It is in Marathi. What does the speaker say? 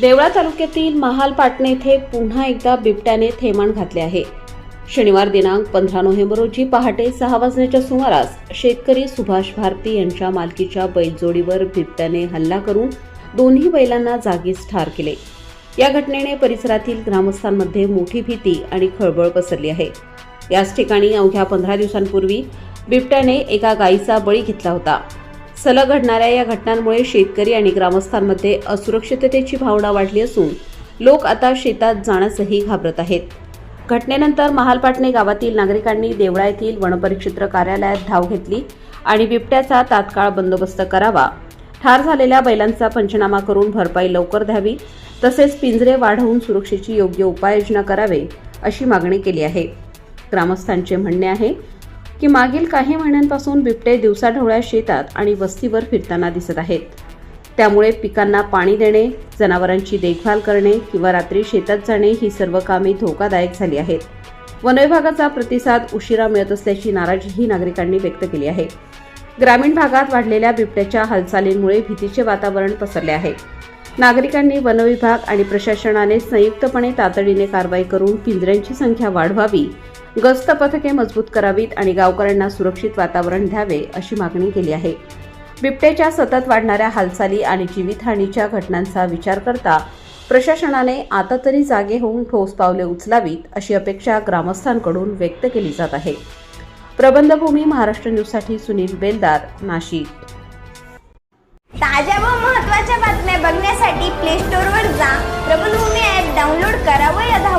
देवळा तालुक्यातील महाल पाटणे येथे पुन्हा एकदा बिबट्याने थैमान घातले आहे. शनिवार दिनांक पंधरा नोव्हेंबर रोजी पहाटे सहा वाजण्याच्या सुमारास शेतकरी सुभाष भारती यांच्या मालकीच्या बैलजोडीवर बिबट्याने हल्ला करून दोन्ही बैलांना जागीच ठार केले. या घटनेने परिसरातील ग्रामस्थांमध्ये मोठी भीती आणि खळबळ पसरली आहे. याच ठिकाणी अवघ्या पंधरा दिवसांपूर्वी बिबट्याने एका गायीचा बळी घेतला होता. सलग घडणाऱ्या या घटनांमुळे शेतकरी आणि ग्रामस्थांमध्ये असुरक्षिततेची भावना वाढली असून लोक आता शेतात जाण्यासही घाबरत आहेत. घटनेनंतर महालपाटणे गावातील नागरिकांनी देवळा येथील वनपरिक्षेत्र कार्यालयात धाव घेतली आणि बिबट्याचा तात्काळ बंदोबस्त करावा. ठार झालेल्या बैलांचा पंचनामा करून भरपाई लवकर द्यावी तसेच पिंजरे वाढवून सुरक्षेची योग्य उपाययोजना करावे अशी मागणी केली आहे. ग्रामस्थांचे म्हणणे आहे की मागील काही महिन्यांपासून बिबटे दिवसाढवळ्या शेतात आणि वस्तीवर फिरताना दिसत आहेत. त्यामुळे पिकांना पाणी देणे जनावरांची देखभाल करणे किंवा रात्री शेतात जाणे ही सर्व कामे धोकादायक झाली आहेत. वनविभागाचा प्रतिसाद उशिरा मिळत असल्याची नाराजीही नागरिकांनी व्यक्त केली आहे. ग्रामीण भागात वाढलेल्या बिबट्याच्या हालचालींमुळे भीतीचे वातावरण पसरले आहे. नागरिकांनी वनविभाग आणि प्रशासनाने संयुक्तपणे तातडीने कारवाई करून पिंजऱ्यांची संख्या वाढवावी गस्त पथके मजबूत करावीत आणि गावकऱ्यांना सुरक्षित वातावरण द्यावे अशी मागणी केली आहे. बिबट्याच्या सतत वाढणाऱ्या हालचाली आणि जीवितहानीच्या घटनांचा विचार करता प्रशासनाने आता तरी जागे होऊन ठोस पावले उचलावीत अशी अपेक्षा ग्रामस्थांकडून व्यक्त केली जात आहे. प्रबंधभूमी महाराष्ट्र न्यूजसाठी सुनील बेलदार नाशिक. ताज्या व महत्त्वाच्या